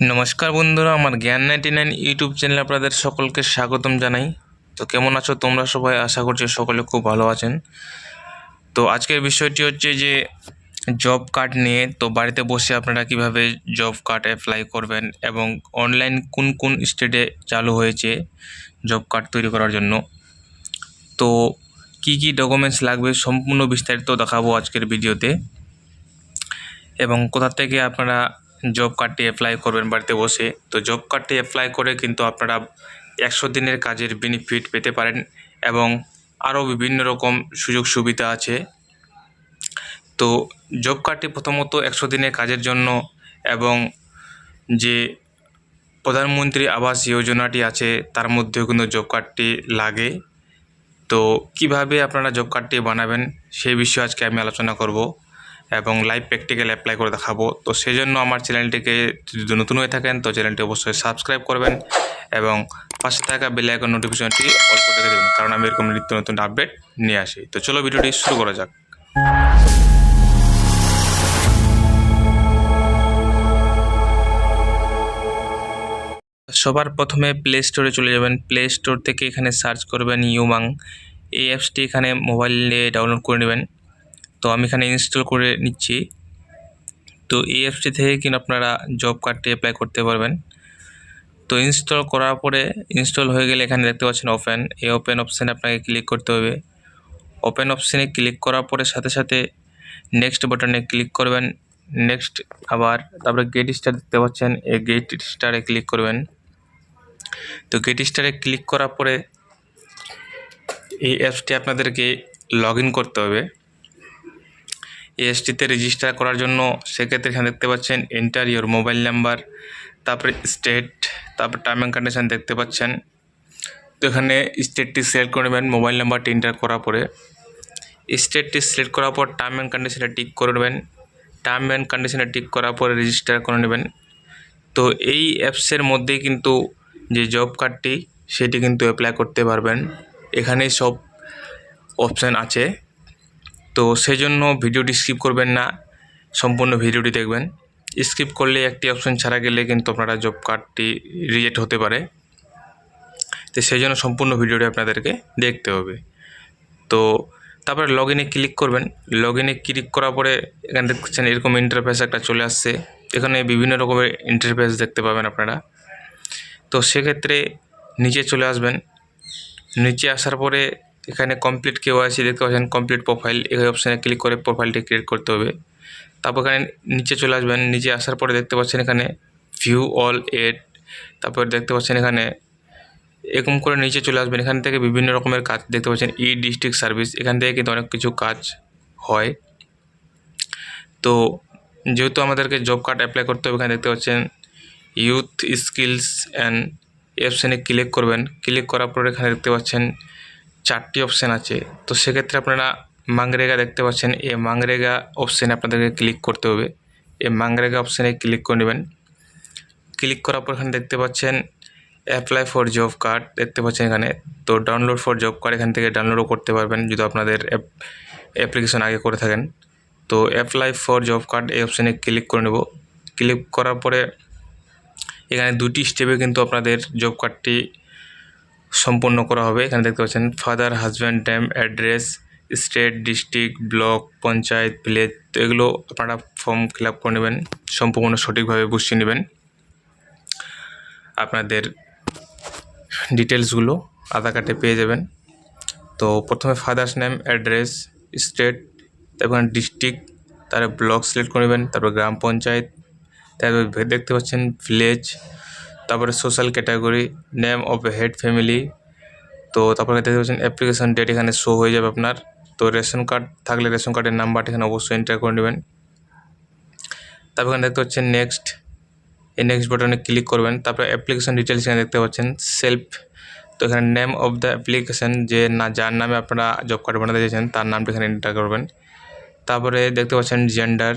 নমস্কার বন্ধুরা, আমার জ্ঞান নাইনটি নাইন ইউটিউব চ্যানেলে আপনাদের সকলকে স্বাগতম জানাই। তো কেমন আছো তোমরা সবাই? আশা করছি সকলে খুব ভালো আছেন। তো আজকের বিষয়টি হচ্ছে যে, জব কার্ড নিয়ে, তো বাড়িতে বসে আপনারা কীভাবে জব কার্ড অ্যাপ্লাই করবেন এবং অনলাইন কোন কোন স্টেটে চালু হয়েছে জব কার্ড তৈরি করার জন্য। তো কি কি ডকুমেন্টস লাগবে সম্পূর্ণ বিস্তারিত দেখাবো আজকের ভিডিওতে। এবং কোথা থেকে আপনারা জব কার্ডটি অ্যাপ্লাই করবেন বাড়িতে বসে। তো জব কার্ডটি অ্যাপ্লাই করে কিন্তু আপনারা একশো দিনের কাজের বেনিফিট পেতে পারেন এবং আরও বিভিন্ন রকম সুযোগ সুবিধা আছে। তো জব কার্ডটি প্রথমত একশো দিনের কাজের জন্য এবং যে প্রধানমন্ত্রী আবাস যোজনাটি আছে তার মধ্যেও কিন্তু জব কার্ডটি লাগে। তো কীভাবে আপনারা জব কার্ডটি বানাবেন সেই বিষয়ে আজকে আমি আলোচনা করব। এবং লাইভ প্র্যাকটিক্যাল অ্যাপ্লাই করে দেখাবো। তো সেই জন্য আমার চ্যানেলটিকে যদি নতুন হয়ে থাকেন, তো চ্যানেলটি অবশ্যই সাবস্ক্রাইব করবেন এবং পাশে থাকা বেল আইকন নোটিফিকেশনটি অল করে রেখে দেবেন, কারণ আমি এরকম নিত্য নতুন আপডেট নিয়ে আসি। তো চলো ভিডিওটি শুরু করা যাক। সবার প্রথমে প্লে স্টোরে চলে যাবেন। প্লে স্টোর থেকে এখানে সার্চ করবেন ইউমাং এই অ্যাপসটি এখানে মোবাইলে ডাউনলোড করে নেবেন। তো আমি এখানে ইনস্টল করে নিচ্ছি। তো এই অ্যাপসটি থেকে কিন্তু আপনারা জব কার্ডটি অ্যাপ্লাই করতে পারবেন। তো ইনস্টল করার পরে ইনস্টল হয়ে গেলে এখানে দেখতে পাচ্ছেন ওপেন এই ওপেন অপশানে আপনাকে ক্লিক করতে হবে। ওপেন অপশানে ক্লিক করার পরে সাথে সাথে নেক্সট বাটনে ক্লিক করবেন। নেক্সট আবার তারপরে গেট স্টার দেখতে পাচ্ছেন। এই গেট স্টারে ক্লিক করবেন। তো গেট স্টারে ক্লিক করার পরে এই অ্যাপসটি আপনাদেরকে লগ করতে হবে। এসটিতে রেজিস্টার করার জন্য সেক্ষেত্রে এখানে দেখতে পাচ্ছেন এন্টার ইওর মোবাইল নাম্বার তারপরে স্টেট তারপর টার্ম অ্যান্ড কন্ডিশন দেখতে পাচ্ছেন। তো এখানে স্টেটটি সিলেক্ট করে নেবেন মোবাইল নাম্বারটি এন্টার করার পরে। স্টেটটি সিলেক্ট করার পর টার্ম অ্যান্ড কন্ডিশনে টিক করে নেবেন। টার্ম অ্যান্ড কন্ডিশনে টিক করার পরে রেজিস্টার করে নেবেন। তো এই অ্যাপসের মধ্যেই কিন্তু যে জব কার্ডটি সেটি কিন্তু অ্যাপ্লাই করতে পারবেন। এখানেই সব অপশান আছে। তো সেই জন্য ভিডিওটি স্কিপ করবেন না, সম্পূর্ণ ভিডিওটি দেখবেন। স্কিপ করলে একটি অপশন ছাড়া গেলে কিন্তু আপনারা জব কার্ডটি রিজেক্ট হতে পারে। তো সেই জন্য সম্পূর্ণ ভিডিওটি আপনাদেরকে দেখতে হবে। তো তারপরে লগ ইনে ক্লিক করবেন। লগ ইনে ক্লিক করার পরে এখানে দেখছেন এরকম ইন্টারফেস একটা চলে আসছে। এখানে বিভিন্ন রকমের ইন্টারফেস দেখতে পাবেন আপনারা। তো সেক্ষেত্রে নিচে চলে আসবেন। নিচে আসার পরে এখানে কমপ্লিট কেউ আছে দেখতে পাচ্ছেন কমপ্লিট প্রোফাইল এই অপশানে ক্লিক করে প্রোফাইলটি ক্রিয়েট করতে হবে। তারপর এখানে নিচে চলে আসবেন, নিচে আসার পরে দেখতে পাচ্ছেন এখানে ভিউ অল এড তারপর দেখতে পাচ্ছেন এখানে এরকম করে নিচে চলে আসবেন। এখান থেকে বিভিন্ন রকমের কাজ দেখতে পাচ্ছেন, ই ডিস্ট্রিক্ট সার্ভিস এখান থেকে কিন্তু অনেক কিছু কাজ হয়। তো যেহেতু আমাদেরকে জব কার্ড অ্যাপ্লাই করতে হবে, এখানে দেখতে পাচ্ছেন ইউথ স্কিলস অ্যান্ড অপশানে ক্লিক করবেন। ক্লিক করার পরে এখানে দেখতে পাচ্ছেন চারটি অপশান আছে। তো সেক্ষেত্রে আপনারা মাংরেগা দেখতে পাচ্ছেন। এই মাংরেগা অপশানে আপনাদেরকে ক্লিক করতে হবে। এই মাংরেগা অপশানে ক্লিক করে নেবেন। ক্লিক করার পর এখানে দেখতে পাচ্ছেন অ্যাপ্লাই ফর জব কার্ড দেখতে পাচ্ছেন এখানে। তো ডাউনলোড ফর জব কার্ড এখান থেকে ডাউনলোডও করতে পারবেন যদি আপনাদের অ্যাপ্লিকেশন আগে করে থাকেন। তো অ্যাপ্লাই ফর জব কার্ড এই অপশানে ক্লিক করে নেব। ক্লিক করার পরে এখানে দুটি স্টেপে কিন্তু আপনাদের জব কার্ডটি সম্পন্ন করা হবে। এখানে দেখতে পাচ্ছেন father husband dam address state district block panchayat village তো এগুলো আপনারা ফর্ম ফিল আপ করে নেবেন, সম্পূর্ণ সঠিকভাবে বুঝিয়ে নেবেন। আপনাদের ডিটেলসগুলো আধার কার্ডে পেয়ে যাবেন। তো প্রথমে ফাদার্স নেম অ্যাড্রেস স্টেট তারপর ডিস্ট্রিক্ট তারপরে ব্লক সিলেক্ট করে নেবেন, তারপর গ্রাম পঞ্চায়েত, তারপর দেখতে পাচ্ছেন ভিলেজ তারপরে social category name of head family তো তারপরে দেখতে পাচ্ছেন অ্যাপ্লিকেশন ডেট এখানে শো হয়ে যাবে আপনার। তো রেশন কার্ড থাকলে রেশন কার্ডের নাম্বারটা এখানে অবশ্যই এন্টার করে নেবেন। তারপর এখানে দেখতে পাচ্ছেন নেক্সট এই নেক্সট বাটনে ক্লিক করবেন। তারপরে অ্যাপ্লিকেশন ডিটেলস এখানে দেখতে পাচ্ছেন সেলফ তো এখানে নেম অফ দ্য অ্যাপ্লিকেশন যে না, যার নামে আপনারা জব কার্ড বানাতে চাইছেন, তার নামটা এখানে এন্টার করবেন। তারপরে দেখতে পাচ্ছেন জেন্ডার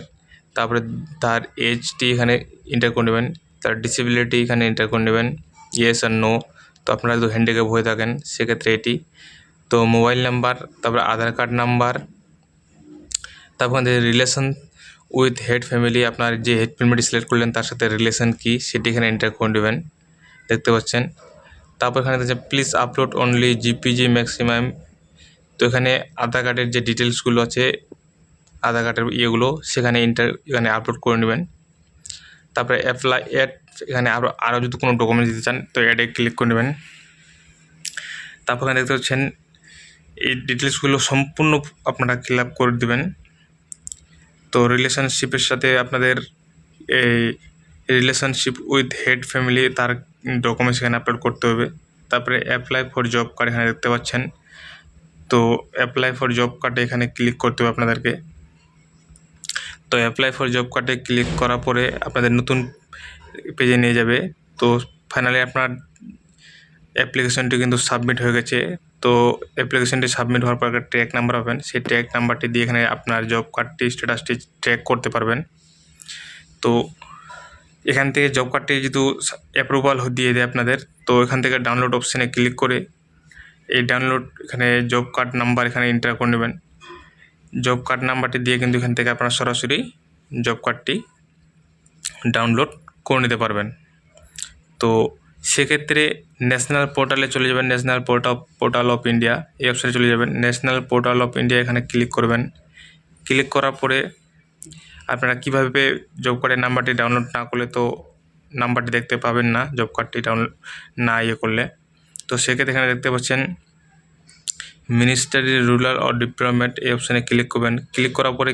তারপরে তার এজটি এখানে এন্টার করে নেবেন। তার ডিসেবিলিটি এখানে এন্টার করে নেবেন। ইয়েস আর নো তো আপনারা যদি হ্যান্ডিক্যাপ হয়ে থাকেন, সেক্ষেত্রে এটি। তো মোবাইল নাম্বার তারপরে আধার কার্ড নাম্বার তারপর রিলেশন উইথ হেড ফ্যামিলি আপনার যে হেড ফ্যামিলি সিলেক্ট করলেন, তার সাথে রিলেশন কী, সেটি এখানে এন্টার করে দেবেন দেখতে পাচ্ছেন? তারপর এখানে দেখছেন please upload only JPG maximum তো এখানে আধার কার্ডের যে ডিটেলসগুলো আছে, আধার কার্ডের ইয়েগুলো, সেখানে ইন্টার এখানে আপলোড করে নেবেন। তারপরে অ্যাপ্লাই অ্যাড এখানে আরও আরও যদি কোনো ডকুমেন্ট দিতে চান, তো অ্যাডে ক্লিক করে নেবেন। তারপর এখানে দেখতে পাচ্ছেন, এই ডিটেলসগুলো সম্পূর্ণ আপনারা ফিল আপ করে দেবেন। তো রিলেশনশিপের সাথে আপনাদের এই রিলেশনশিপ উইথ হেড ফ্যামিলি তার ডকুমেন্টস এখানে আপলোড করতে হবে। তারপরে অ্যাপ্লাই ফর জব কার্ড এখানে দেখতে পাচ্ছেন। তো অ্যাপ্লাই ফর জব কার্ডে এখানে ক্লিক করতে হবে আপনাদেরকে। তো অ্যাপ্লাই ফর জব কার্ডে ক্লিক করার পরে আপনাদের নতুন পেজে নিয়ে যাবে। তো ফাইনালি আপনার অ্যাপ্লিকেশনটি কিন্তু সাবমিট হয়ে গেছে। তো অ্যাপ্লিকেশনটি সাবমিট হওয়ার পর একটা ট্র্যাক নাম্বার পাবেন। সেই ট্র্যাক নাম্বারটি দিয়ে এখানে আপনার জব কার্ডটি স্ট্যাটাসটি ট্র্যাক করতে পারবেন। তো এখান থেকে জব কার্ডটি যেহেতু অ্যাপ্রুভাল দিয়ে দেয় আপনাদের, তো এখান থেকে ডাউনলোড অপশানে ক্লিক করে এই ডাউনলোড এখানে জব কার্ড নাম্বার এখানে এন্টার করে নেবেন। জব কার্ড নাম্বারটি দিয়ে কিন্তু এখান থেকে আপনারা সরাসরি জব কার্ডটি ডাউনলোড করে নিতে পারবেন। তো সেক্ষেত্রে ন্যাশনাল পোর্টালে চলে যাবেন national portal portal of India এই অপশানে চলে যাবেন। ন্যাশনাল পোর্টাল অফ ইন্ডিয়া এখানে ক্লিক করবেন। ক্লিক করার পরে আপনারা কীভাবে জব কার্ডের নাম্বারটি ডাউনলোড না করলে তো নাম্বারটি দেখতে পাবেন না জব কার্ডটি ডাউনলোড না ইয়ে করলে। তো সেক্ষেত্রে এখানে দেখতে পাচ্ছেন মিনিস্ট্রি রুরাল ও ডেভেলপমেন্ট এই অপশানে ক্লিক করবেন। ক্লিক করার পরে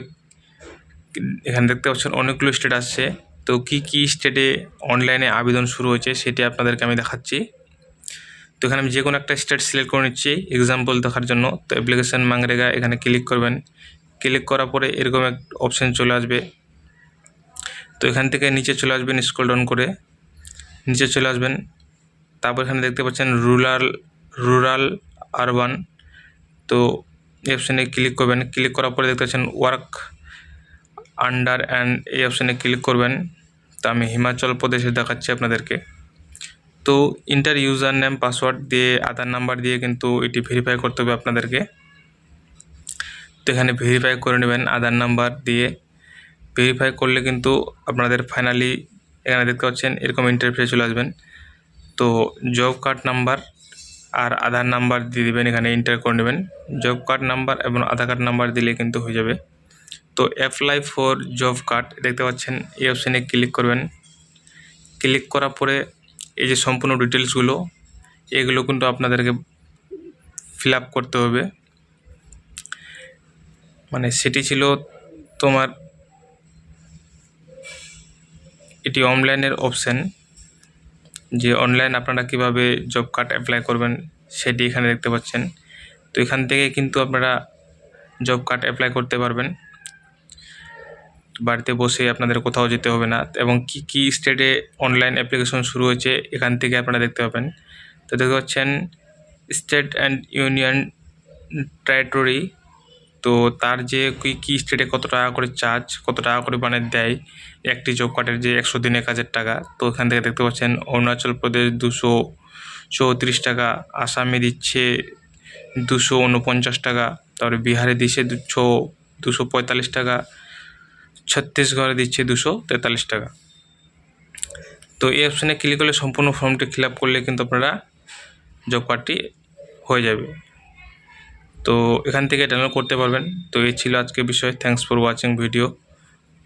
এখানে দেখতে পাচ্ছেন অনেকগুলো স্টেট আসছে। তো কী কী স্টেটে অনলাইনে আবেদন শুরু হয়েছে সেটি আপনাদেরকে আমি দেখাচ্ছি। তো এখানে আমি যে কোনো একটা স্টেট সিলেক্ট করে নিচ্ছি এক্সাম্পল দেখার জন্য। তো অ্যাপ্লিকেশান মাংরেগা এখানে ক্লিক করবেন। ক্লিক করার পরে এরকম এক অপশান চলে আসবে। তো এখান থেকে নিচে চলে আসবেন স্ক্রল ডাউন করে। নিচে চলে আসবেন। তারপর এখানে দেখতে পাচ্ছেন রুরাল রুরাল আরবান তো অপশানে ক্লিক করবেন। ক্লিক করার পরে দেখতে পাচ্ছেন ওয়ার্ক আন্ডার অ্যান্ড এই অপশানে ক্লিক করবেন। তো আমি হিমাচল প্রদেশে দেখাচ্ছি আপনাদেরকে। তো ইন্টার ইউজার নেম পাসওয়ার্ড দিয়ে আধার নাম্বার দিয়ে কিন্তু এটি ভেরিফাই করতে হবে আপনাদেরকে। তো এখানে ভেরিফাই করে নেবেন আধার নাম্বার দিয়ে। ভেরিফাই করলে কিন্তু আপনাদের ফাইনালি এখানে দেখতে পাচ্ছেন এরকম ইন্টারফেসে চলে আসবেন। তো জব কার্ড নাম্বার আর আধার নাম্বার দিয়ে দেবেন, এখানে এন্টার করে নেবেন। জব কার্ড নাম্বার এবং আধার কার্ড নাম্বার দিলে কিন্তু হয়ে যাবে। তো অ্যাপ্লাই ফর জব কার্ড দেখতে পাচ্ছেন, এই অপশানে ক্লিক করবেন। ক্লিক করার পরে এই যে সম্পূর্ণ ডিটেলসগুলো এগুলো কিন্তু আপনাদেরকে ফিল করতে হবে। মানে সেটি ছিল তোমার এটি অনলাইনের অপশান যে অনলাইন আপনারা কীভাবে জব কার্ড অ্যাপ্লাই করবেন সেটি এখানে দেখতে পাচ্ছেন। তো এখান থেকে কিন্তু আপনারা জব কার্ড অ্যাপ্লাই করতে পারবেন। বাড়িতে বসে আপনাদের কোথাও যেতে হবে না এবং কি কি স্টেটে অনলাইন অ্যাপ্লিকেশন শুরু হয়েছে এখান থেকে আপনারা দেখতে পাবেন। তো দেখতে পাচ্ছেন স্টেট অ্যান্ড ইউনিয়ন টেরিটরি তো তার যে কী কী স্টেটে কত টাকা করে চার্জ কত টাকা করে মানে দেয়, একটি জব কার্ডের যে একশো দিন এক হাজার টাকা, তো এখান থেকে দেখতে পাচ্ছেন অরুণাচল প্রদেশ দুশো চৌত্রিশ টাকা, আসামে দিচ্ছে দুশো উনপঞ্চাশ টাকা, তারপরে বিহারে দিচ্ছে দুশো দুশো পঁয়তাল্লিশ টাকা, ছত্তিশগড়ে দিচ্ছে দুশো তেতাল্লিশ টাকা। তো এই অপশানে ক্লিক করলে সম্পূর্ণ ফর্মটি ফিল করলে কিন্তু আপনারা জব কার্ডটি হয়ে যাবে। তো এখান থেকে ডাউনলোড করতে পারবেন। তো এই ছিল আজকে বিষয়। থ্যাংকস ফর ওয়াচিং ভিডিও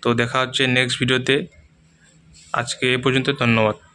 তো দেখা হচ্ছে নেক্সট ভিডিওতে আজকে এ পর্যন্ত, ধন্যবাদ।